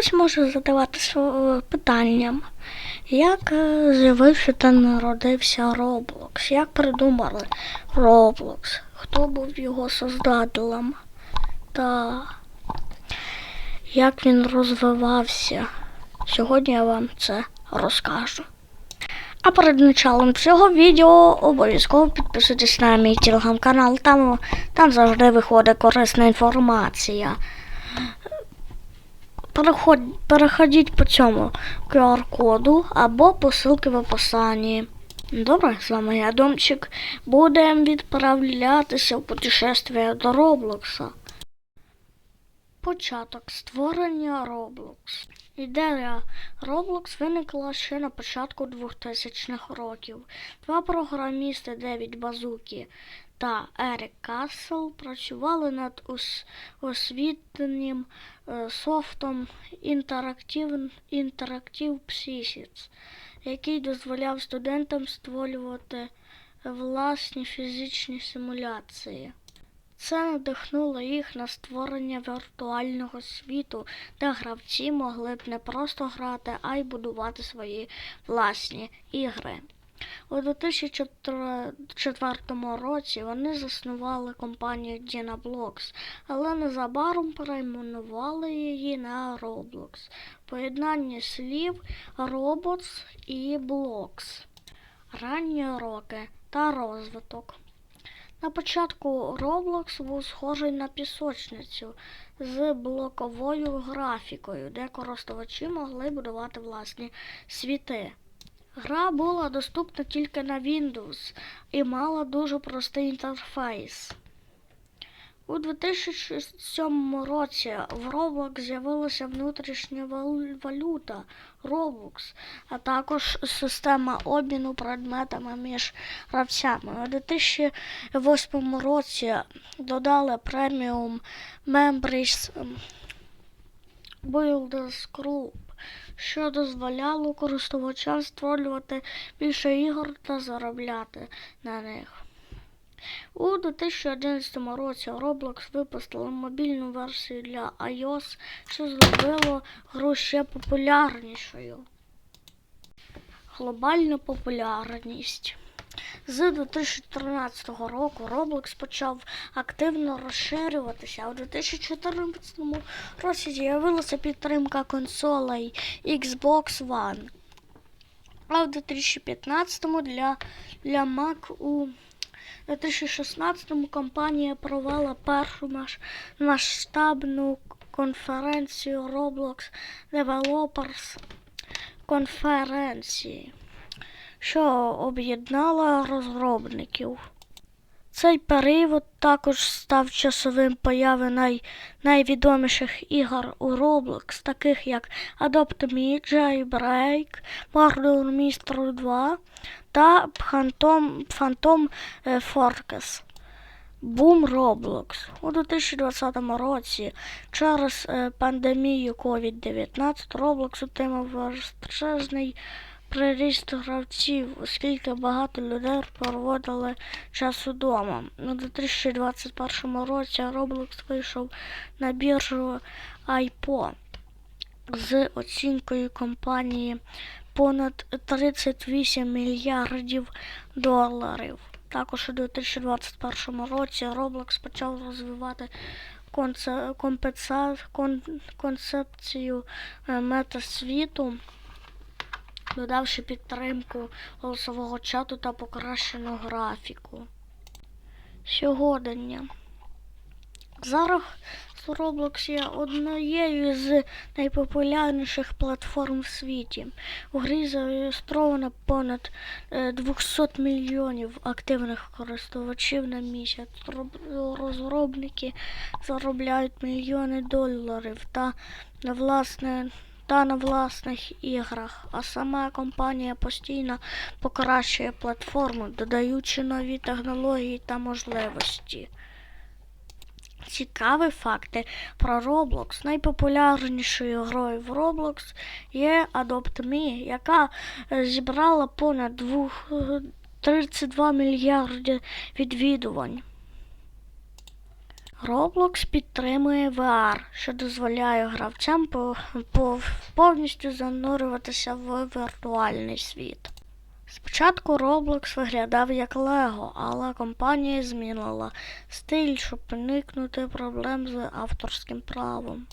Хтось може задавати сво- питанням, як е, з'явився та народився Roblox, як придумали Roblox, хто був його создателем та як він розвивався. Сьогодні я вам це розкажу. А перед началом цього відео обов'язково підписуйтесь на мій телеграм-канал, там, там завжди виходить корисна інформація. Переходіть по цьому QR-коду або по ссылці в описанні. Добре, з вами я Домчик. Будемо відправлятися в путешествие до Роблокса. Початок створення Roblox. Ідея Roblox виникла ще на початку 2000-х років. Два програмісти Девід Базукі та Ерік Кассел працювали над ос- освітнім е, софтом Interactive, Interactive Psychics, який дозволяв студентам створювати власні фізичні симуляції. Це надихнуло їх на створення віртуального світу, де гравці могли б не просто грати, а й будувати свої власні ігри. У 2004 році вони заснували компанію DynaBlocks, але незабаром перейменували її на Roblox. Поєднання слів Robots і Blocks. Ранні роки та розвиток. На початку Roblox був схожий на пісочницю з блоковою графікою, де користувачі могли будувати власні світи. Гра була доступна тільки на Windows і мала дуже простий інтерфейс. У 2007 році в Roblox з'явилася внутрішня валюта Roblox, а також система обміну предметами між гравцями. У 2008 році додали преміум Members Builders Group, що дозволяло користувачам створювати більше ігор та заробляти на них. У 2011 році Roblox випустили мобільну версію для iOS, що зробило гру ще популярнішою. Глобальна популярність. З 2013 року Roblox почав активно розширюватися, а у 2014 році з'явилася підтримка консолей Xbox One. А в 2015 для, для Mac у 2016 компанія провела першу масштабну конференцію Roblox Developers конференції, що об'єднала розробників. Цей період також став часовим появи най, найвідоміших ігор у Roblox, таких як Adopt Me, Jailbreak, Murder Mystery 2 та Phantom, Phantom е, Fortress. Бум Roblox. У 2020 році через е, пандемію COVID-19 Roblox отримав величезний приріст гравців, оскільки багато людей проводили час удома. У 2021 році Roblox вийшов на біржу IPO з оцінкою компанії понад 38 мільярдів доларів. Також у 2021 році Roblox почав розвивати концепцію е, метасвіту, додавши підтримку голосового чату та покращену графіку. Сьогодення. Зараз Roblox є однією з найпопулярніших платформ в світі. У грі зареєстровано понад е, 200 мільйонів активних користувачів на місяць. Розробники заробляють мільйони доларів та власне. Та на власних іграх, а сама компанія постійно покращує платформу, додаючи нові технології та можливості. Цікаві факти про Roblox. Найпопулярнішою грою в Roblox є Adopt Me, яка зібрала понад двох- е, 32 мільярди відвідувань. Roblox підтримує VR, що дозволяє гравцям по- по- повністю занурюватися в віртуальний світ. Спочатку Roblox виглядав як Лего, але компанія змінила стиль, щоб уникнути проблем з авторським правом.